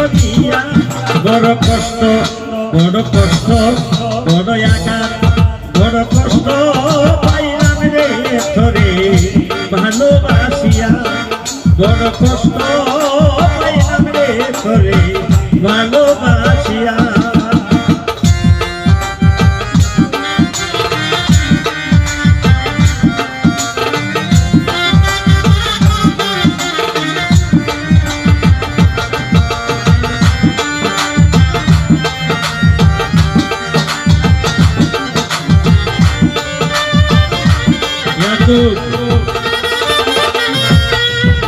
করিয়া বড় কষ্ট বড় কষ্ট, বড় আঘাত, বড় কষ্ট পাইলাম রে ধরে ভালোবাসিয়া। বড় কষ্ট পাইলাম রে ধরে ভালোবাসিয়া।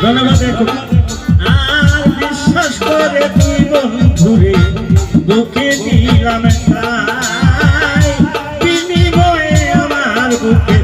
ধন্যবাদ। আর বিশ্বাস করে তুই বন্ধুরে বুকে দিলাম বিনিময়ে আমার বুকে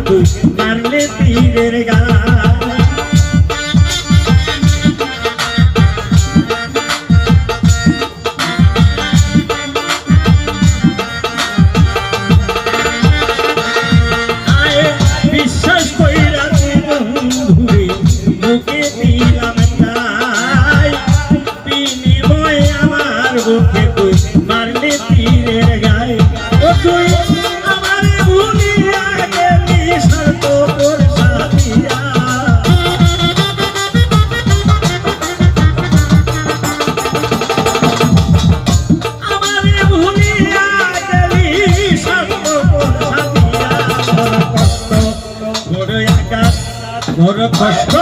বড় কষ্ট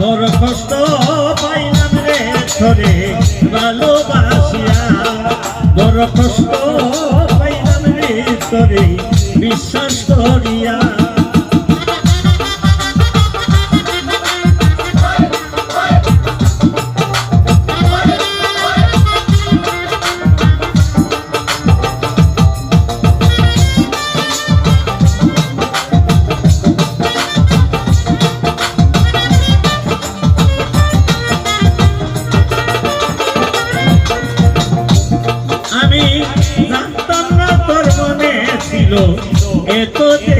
বড় কষ্ট পাইলাম রে ধরে ভালোবাসিয়া। বড় কষ্ট ছিল। এত যে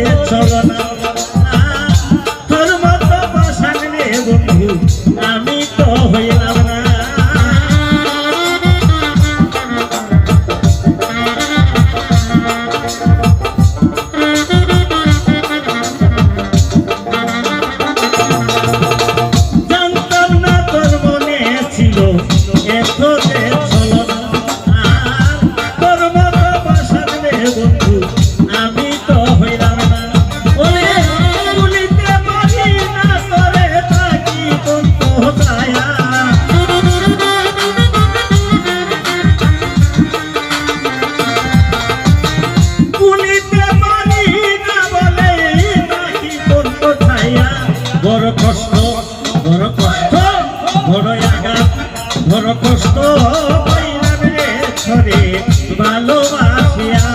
ভালোবাসিয়া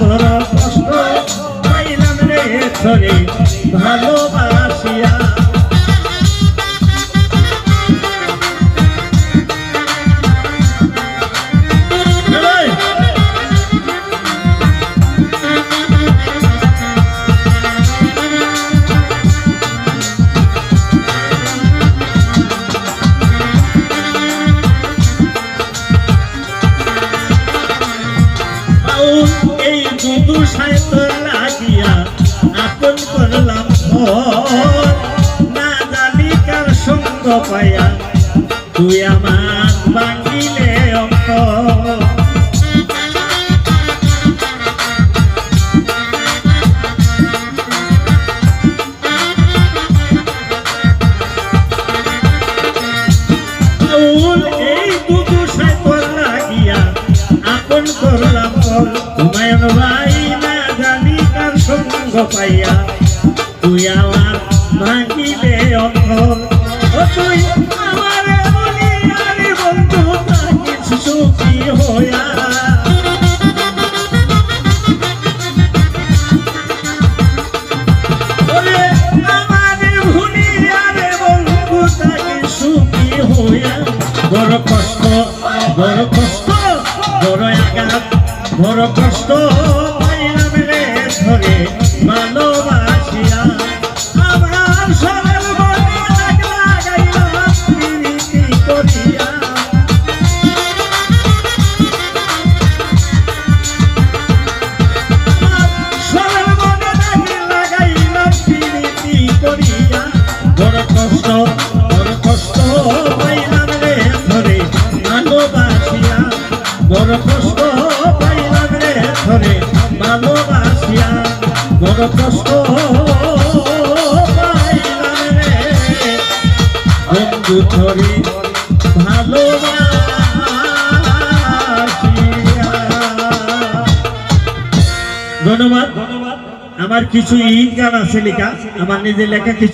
বড় কষ্ট পাইলাম রে ছড়ে। ভালোবাসিয়া এই দুদু সাইত লাগিয়া আপন করলাম না তুই আমার ভাঙিলে হুমায়ুন ভাই না জানি কার সঙ্গ পাইয়া। তুই আমার ভাঙিলে অন্তর ও তুই আমার বলি বন্ধু থাকিস সুখী হইয়া। বড় কষ্ট, বড় কষ্ট ভালোবাসিয়া ধন্যবাদ ধন্যবাদ। আমার কিছু ঈদ গান আছে লেখা আমার নিজের লেখা কিছু